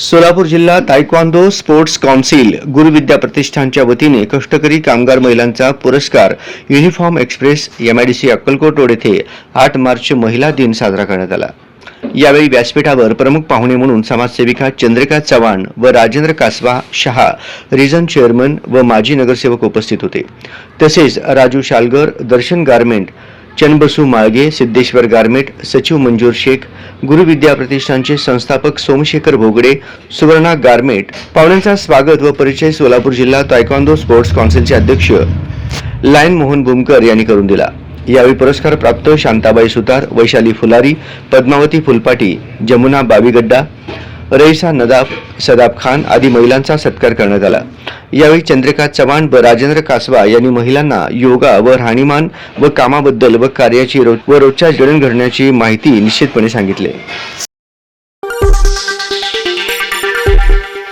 सोलापूर जिल्हा taekwondo sports council गुरुविद्या प्रतिष्ठानच्या वतीने कष्टकरी कामगार महिलांचा पुरस्कार uniform express MIDC Akkalkot road येथे आठ मार्च महिला दिन साजरा करण्यात आला. यावेळी व्यासपीठावर प्रमुख पाहुणे म्हणून समाजसेविका चंद्रिका चव्हाण व राजेंद्र कासवा शहा रिजन चेअरमन व माजी नगरसेवक उपस्थित होते. तसेच राजू शालगर दर्शन गारमेंट चनबसू माळगे सिद्धेश्वर गारमेट सचिव मंजूर शेख गुरुविद्या प्रतिष्ठानचे संस्थापक सोमशेखर भोगडे सुवर्णा गारमेट पाहुण्यांचा स्वागत व परिचय सोलापूर जिल्हा तायक्वांदो स्पोर्ट्स काउन्सिलचे अध्यक्ष लायन मोहन भूमकर यांनी करून दिला. यावेळी पुरस्कार प्राप्त शांताबाई सुतार वैशाली फुलारी पद्मावती फुलपाटी जमुना बावीगड्डा रईसा नदाफ सदाब खान आदी महिलांचा सत्कार करण्यात आला. यावेळी चंद्रिका चव्हाण व राजेंद्र कासवा यांनी महिलांना योगा व राहणीमान व कामाबद्दल व कार्याची रो- व रोजच्या जडणघडण्याची माहिती निश्चितपणे सांगितले.